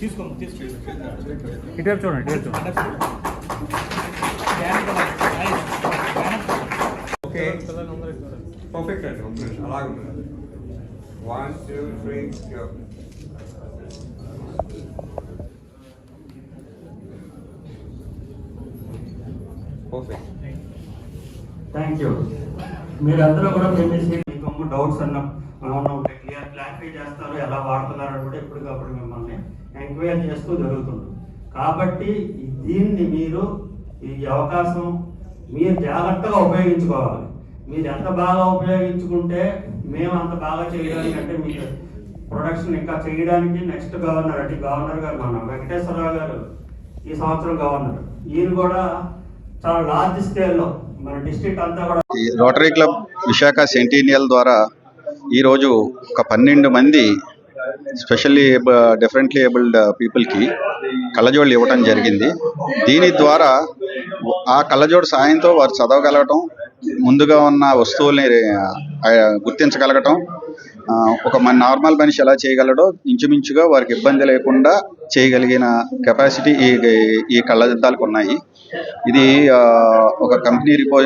తీసుకోమ్మా తీసుకో ఇటువైపు చూడండి ఇటువైపు చూడండి. ఓకే పర్ఫెక్ట్ అండి ఒక నిమిషం. అలాగే ఉంటుంది one two three perfect thank you మీరందరూ కూడా పిలిచి మాకు డౌట్స్ అన్న ఏమన్నా ఉంటే క్లియర్ క్లారిఫై చేస్తారు ఎలా వాడుతున్నారు అని కూడా ఎప్పటికప్పుడు మిమ్మల్ని ఎంక్వైరీ చేస్తూ జరుగుతుంది. కాబట్టి దీన్ని మీరు ఈ అవకాశం మీరు జాగ్రత్తగా ఉపయోగించుకోవాలి. మీరు ఎంత బాగా ఉపయోగించుకుంటే మేము అంత బాగా చేయడానికి అంటే మీకు ప్రొడక్షన్ ఇంకా చేయడానికి నెక్స్ట్ గవర్నర్ అంటే గవర్నర్ గారు మన వెంకటేశ్వరరావు గారు ఈ సంవత్సరం గవర్నర్ ఈయన కూడా చాలా లార్జ్ స్కేల్లో రోటరీ క్లబ్ విశాఖ సెంటీనియల్ ద్వారా ఈరోజు ఒక పన్నెండు మంది స్పెషల్లీ డిఫరెంట్లీ ఏబుల్డ్ పీపుల్కి కళ్ళజోళ్ళు ఇవ్వటం జరిగింది. దీని ద్వారా ఆ కళ్ళజోడు సాయంతో వారు చదవగలగటం ముందుగా ఉన్న వస్తువుల్ని గుర్తించగలగటం ఒక మన నార్మల్ మనిషి ఎలా చేయగలడో ఇంచుమించుగా వారికి ఇబ్బంది లేకుండా చేయగలిగిన కెపాసిటీ ఈ ఈ కళ్ళద్దాలకు ఉన్నాయి. ఇది ఆ, ఒక కంపెనీ రిపో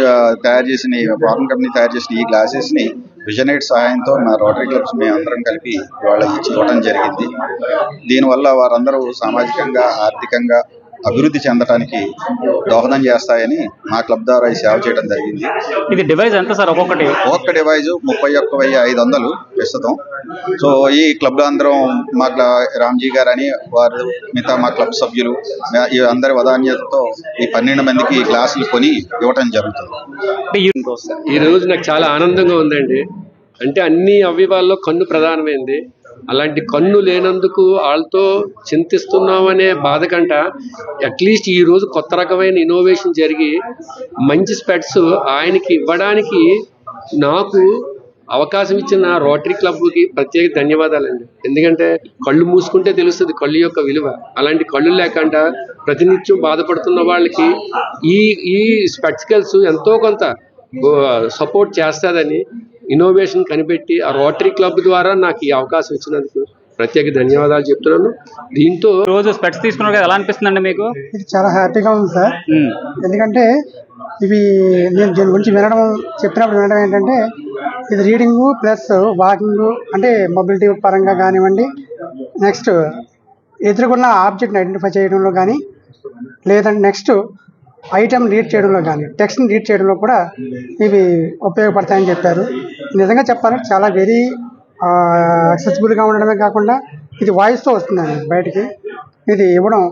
తయారు చేసిన ఫారెన్ కంపెనీ తయారు చేసిన ఈ గ్లాసెస్ని విజనైట్ సహాయంతో మా రోటరీ క్లబ్స్ మేము అందరం కలిపి వాళ్ళకి ఇచ్చి ఇవ్వడం జరిగింది. దీనివల్ల వారందరూ సామాజికంగా ఆర్థికంగా అభివృద్ధి చెందడానికి దోహదం చేస్తాయని మా క్లబ్ ద్వారా ఈ సేవ చేయడం జరిగింది. ఇది డివైస్ ఎంత సార్ ఒక్కొక్కటి? ఒక్క డివైజ్ ముప్పై ఒక్క వెయ్యి ఐదు వందలు ప్రస్తుతం. సో ఈ క్లబ్ అందరం మా రామ్జీ గారు అని వారు మిగతా మా క్లబ్ సభ్యులు ఈ అందరి వదాన్యతతో ఈ పన్నెండు మందికి ఈ గ్లాసులు కొని ఇవ్వటం జరుగుతుంది. అంటే ఈ- ఈ రోజు నాకు చాలా ఆనందంగా ఉందండి. అంటే అన్ని అవయవాల్లో కన్ను ప్రధానమైంది. అలాంటి కన్ను లేనందుకు వాళ్ళతో చింతిస్తున్నామనే బాధ కంట అట్లీస్ట్ ఈ రోజు కొత్త రకమైన ఇన్నోవేషన్ జరిగి మంచి స్పెట్స్ ఆయనకి ఇవ్వడానికి నాకు అవకాశం ఇచ్చిన రోటరీ క్లబ్కి ప్రత్యేక ధన్యవాదాలండి. ఎందుకంటే కళ్ళు మూసుకుంటే తెలుస్తుంది కళ్ళు యొక్క విలువ. అలాంటి కళ్ళు లేకుండా ప్రతినిత్యం బాధపడుతున్న వాళ్ళకి ఈ ఈ స్పెట్స్కల్స్ ఎంతో కొంత సపోర్ట్ చేస్తుందని ఇన్నోవేషన్ కనిపెట్టి ఆ రోటరీ క్లబ్ ద్వారా నాకు ఈ అవకాశం ఇచ్చినందుకు ప్రత్యేక ధన్యవాదాలు చెప్తున్నాను. దీంతో రోజు స్పెట్స్ తీసుకున్నారు కదా ఎలా అనిపిస్తుందండి మీకు? ఇది చాలా హ్యాపీగా ఉంది సార్. ఎందుకంటే ఇవి నేను దీని గురించి వినడం చెప్పినప్పుడు వినడం ఏంటంటే ఇది రీడింగ్ ప్లస్ వాకింగ్ అంటే మొబిలిటీ పరంగా కానివ్వండి నెక్స్ట్ ఎదురుకున్న ఆబ్జెక్ట్ని ఐడెంటిఫై చేయడంలో కానీ లేదంటే నెక్స్ట్ ఐటమ్ రీడ్ చేయడంలో కానీ టెక్స్ట్ని రీడ్ చేయడంలో కూడా ఇవి ఉపయోగపడతాయని చెప్పారు. నిజంగా చెప్పాలంటే చాలా వెరీ యాక్సెసిబుల్గా ఉండడమే కాకుండా ఇది వాయిస్తో వస్తుందండి బయటికి. ఇది ఇవ్వడం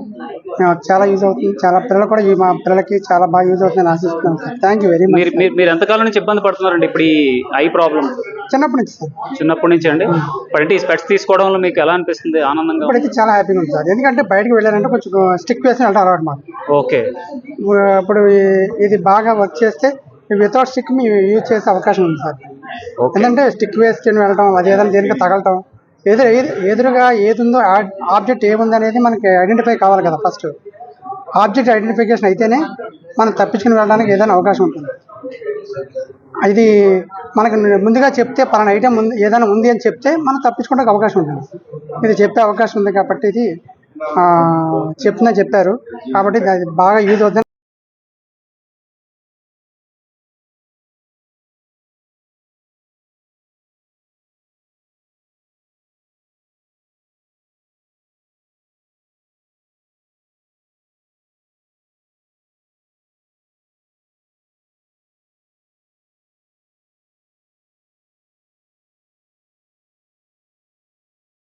చాలా యూజ్ అవుతుంది. చాలా పిల్లలు కూడా ఈ మా పిల్లలకి చాలా బాగా యూజ్ అవుతుందని ఆశిస్తున్నాను sir. Thank you very much మీరు మీరు ఎంతకాలం నుంచి ఇబ్బంది పడుతున్నారండి ఇప్పుడు ఈ ఐ ప్రాబ్లం చిన్నప్పటి నుంచి సార్ చిన్నప్పటి నుంచి అండి? ఇప్పుడంటే ఈ స్పెట్స్ తీసుకోవడంలో మీకు ఎలా అనిపిస్తుంది? ఆనందంగా ఇప్పుడైతే చాలా హ్యాపీగా ఉంది సార్ ఎందుకంటే బయటకు వెళ్ళారంటే కొంచెం స్టిక్ వేసి వెళ్తారు అలవాటు మాకు ఓకే. ఇప్పుడు ఇది బాగా వర్క్ చేస్తే వితౌట్ స్టిక్ మేము యూజ్ చేసే అవకాశం ఉంది సార్ ఎందుకంటే స్టిక్ వేసుకొని వెళ్ళడం అది ఏదైనా దేనికి తగలటం ఎదురు ఎదురుగా ఏది ఉందో ఆబ్జెక్ట్ ఏముంది అనేది మనకి ఐడెంటిఫై కావాలి కదా ఫస్ట్ ఆబ్జెక్ట్ ఐడెంటిఫికేషన్ అయితేనే మనం తప్పించుకుని వెళ్ళడానికి ఏదైనా అవకాశం ఉంటుంది. ఇది మనకు ముందుగా చెప్తే పలానా ఐటెం ఉంది ఏదైనా ఉంది అని చెప్తే మనం తప్పించుకోవడానికి అవకాశం ఉంటుంది. ఇది చెప్పే అవకాశం ఉంది కాబట్టి ఇది ఆ, చెప్తున్నా చెప్పారు. కాబట్టి అది బాగా యూజ్ అవుతుంది.